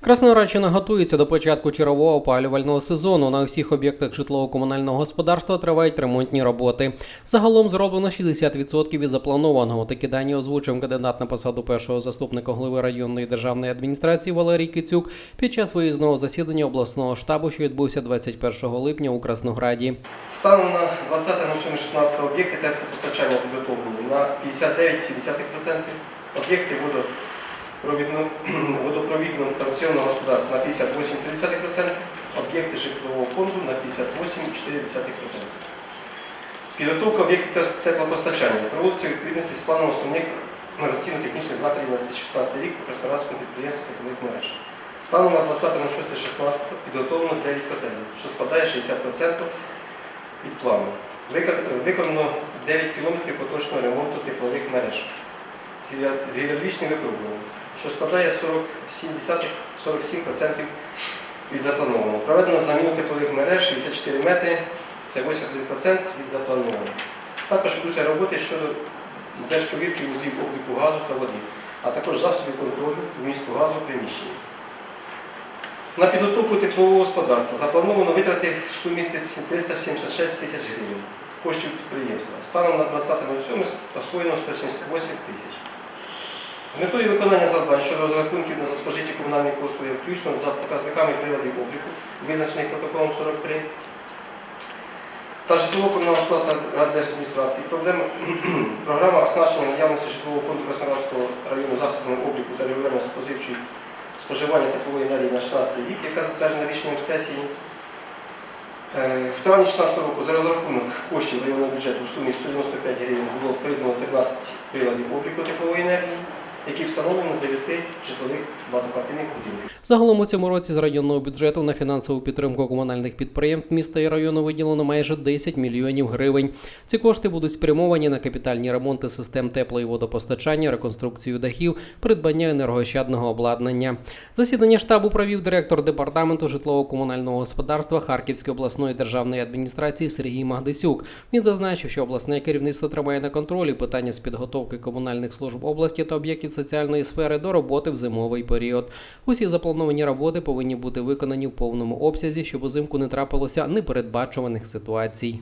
Краснореччина готується до початку чергового опалювального сезону. На всіх об'єктах житлово-комунального господарства тривають ремонтні роботи. Загалом зроблено 60% від запланованого. Такі дані озвучив кандидат на посаду першого заступника голови районної державної адміністрації Валерій Кицюк під час виїзного засідання обласного штабу, що відбувся 21 липня у Краснограді. Станом на 20.07.16 об'єкти теплопостачання підготовлені на 59,7%, об'єкти водопровідно- водопровідного каналізаційного господарства на 58,3%, об'єкти житлового фонду на 58,4%. Підготовка об'єктів теплопостачання проводиться відповідності з планом основних організаційно-технічних заходів на 2016 рік по Краснодарському підприємству теплових мереж. Станом на 20.06.16 підготовлено 9 котелів, що складає 60% від плану. Виконано 9 кілометрів поточного ремонту теплових мереж з гідравлічним випробуванням, що складає 47, 47% від запланованого. Проведено заміну теплових мереж 64 метри, це 81% від запланованого. Також ведуться роботи щодо держповірки вузлів обліку газу та води, а також засобів контролю вмісту газу в приміщенні. На підготовку теплового господарства заплановано витрати в сумі 376 тисяч гривень коштів підприємства. Станом на 20.07 освоєно 178 тисяч. З метою виконання завдань щодо розрахунків на спожиті комунальні послуги, включно за показниками приладів обліку, визначених протоколом 43, та житлово-комунального господарства Раддержадміністрації, проблема, програма оснащення наявності житлового фонду Краснодарського району засобами обліку та регулювання споживчої споживання теплової енергії на 16 рік, яка затверджена рішенням сесії. Е, В травні 2016 року за розрахунок коштів районного бюджету у сумі 195 гривень було придбано 13 приладів обліку теплової енергії, які встановлені на 9 житлових багатоквартирних будинках. Загалом у цьому році з районного бюджету на фінансову підтримку комунальних підприємств міста і району виділено майже 10 мільйонів гривень. Ці кошти будуть спрямовані на капітальні ремонти систем тепло- і водопостачання, реконструкцію дахів, придбання енергоощадного обладнання. Засідання штабу провів директор департаменту житлово-комунального господарства Харківської обласної державної адміністрації Сергій Магдисюк. Він зазначив, що обласне керівництво тримає на контролі питання з підготовки комунальних служб області та об'єктів соціальної сфери до роботи в зимовий період. Усі заплановані роботи повинні бути виконані в повному обсязі, щоб узимку не трапилося непередбачуваних ситуацій.